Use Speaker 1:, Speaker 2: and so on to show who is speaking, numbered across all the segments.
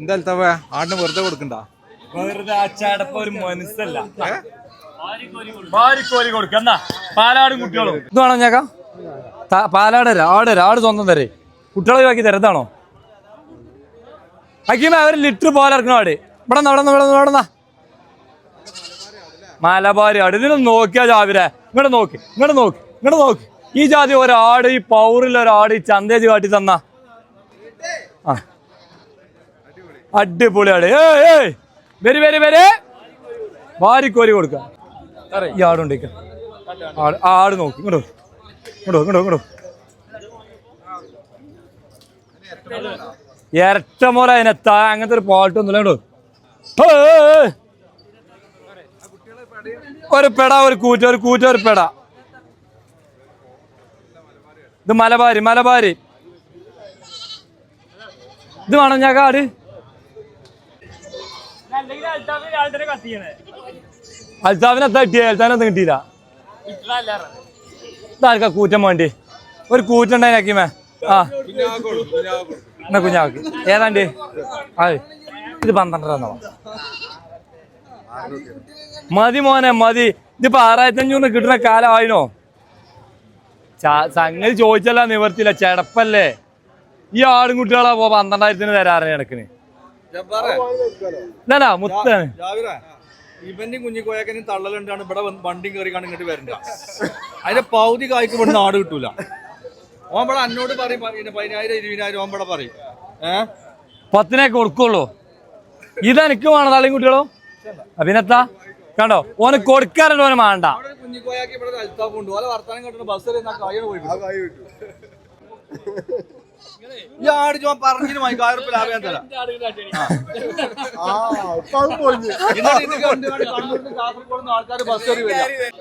Speaker 1: എന്താ ആടിന് വെറുതെ കൊടുക്കണ്ട?
Speaker 2: വെറുതെ അച്ചാടപ്പ ഒരു മനസ്സല്ല. ഭാര്യക്കോലി കൊടുക്ക എന്നാ? പാലാടും കുട്ടികളും. ഇതാണോ ഞാക്ക പാലാട് തരാം ആട് സ്വന്തം തരേ. കുട്ടികളെ ഒഴിവാക്കി തരത്താണോ? ഹക്കീമ അവർ ലിറ്റർ പോലെ ആട്? ഇവിടെ നടന്ന ഇവിടെ നടന്ന മലബാരി ആട് ഇതിനും നോക്കിയാ ജാവിരെ ഇങ്ങോട്ട് നോക്കി ഇങ്ങോട്ട് നോക്കി ഇങ്ങോട്ട് നോക്കി. ഈ ജാതി ഒരാട് ഈ പൗറിൽ ഒരാട് ഈ ചന്തേജ് കാട്ടി തന്ന. ആ. അടിപൊളിയാണ് ഏയ് ഏയ്. വരി വരി വരി. വാരിക്കോരി കൊടുക്ക. ഈ ആടുണ്ട് ഇക്ക. ആട് ആട് നോക്ക്. ഇങ്ങോട്ട് ഇങ്ങോട്ടോ ഇങ്ങോട്ട് ഇങ്ങോട്ടോ ഇങ്ങോട്ട് ഇങ്ങോട്ട് ഇരട്ട മോല അതിനെത്താ അങ്ങനത്തെ ഒരു പാട്ടൊന്നുമില്ല കേട്ടോ ഒരു പെട ഒരു കൂറ്റ ഒരു കൂറ്റ ഒരു പെട. ഇത് മലബാരി മലബാരി. ഇത് വേണം ഞാൻ കാട്. അൽത്താഫിനെ എത്താ കിട്ടിയ? ഒന്നും കിട്ടിയില്ല. ഇതാർക്കാ കൂറ്റം വേണ്ടി? ഒരു കൂറ്റുണ്ടായി നക്കിമേ ആ. എന്നാ കുഞ്ഞാക്ക്. ഏതാണ്ട്? ആ. ഇത് പന്ത്രണ്ടരന്നോ മതി മോനെ മതി. ഇതിപ്പോ ആറായിരത്തി അഞ്ഞൂറിന് കിട്ടുന്ന കാലമായിനോ സംഗതി ചോദിച്ചല്ല നിവർത്തില്ല ചെടപ്പല്ലേ? ഈ ആടും കുട്ടികളാ പോ പന്ത്രണ്ടായിരത്തിന് തരാറ് കണക്കിന്. ഇല്ലടാ മുത്താണ്.
Speaker 3: ഇവന്റെയും കുഞ്ഞിക്കോയക്കനും തള്ളലുണ്ടാണ് ഇവിടെ വണ്ടി കയറി കാണും ഇങ്ങോട്ട് വരണ്ട. അതിന്റെ പൗതി കായ്ക്ക് ഇവിടെ നാട് കിട്ടൂല. ഓൻ ഇവിടെ എന്നോട് പറയും പതിന- പതിനായിരം ഇരുപതിനായിരം ഓൻ ഇവിടെ പറയും. ഏഹ്
Speaker 2: പത്തിനെ കൊടുക്കുള്ളൂ. ഇതെനിക്ക് വേണം തള്ളിയും കുട്ടികളോ. അഭിനത്താ കണ്ടോ? ഓന് കൊടുക്കാറുണ്ട് ഓന് വേണ്ട
Speaker 3: കുഞ്ഞിക്കോയാക്കി ഇവിടെ അൽത്താപ്പുണ്ട് ഉണ്ട്. ഓലെ വർത്താനം കേട്ടോ ബസ്സിൽ കായ പോയി. ഈ ആട് ചോ പറഞ്ഞു വാങ്ങി ആയിരം ലാഭം ഞാൻ തരാം. എന്നിട്ട് ഇത് കണ്ട് കണ്ട് കണ്ണൂരിന്ന് കാസർഗോഡ് ആൾക്കാർ ബസ് കയറി വരിക.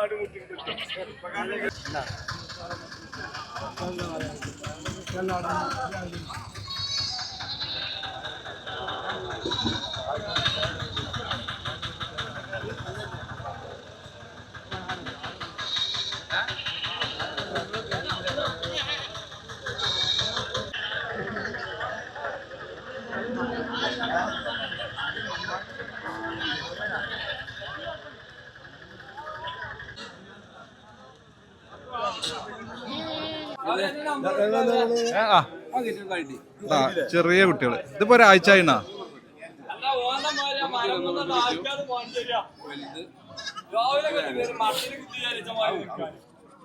Speaker 1: ஆடு ചെറിയ കുട്ടികൾ. ഇതിപ്പോ ഒരാഴ്ച ആയിണാ രാവിലെ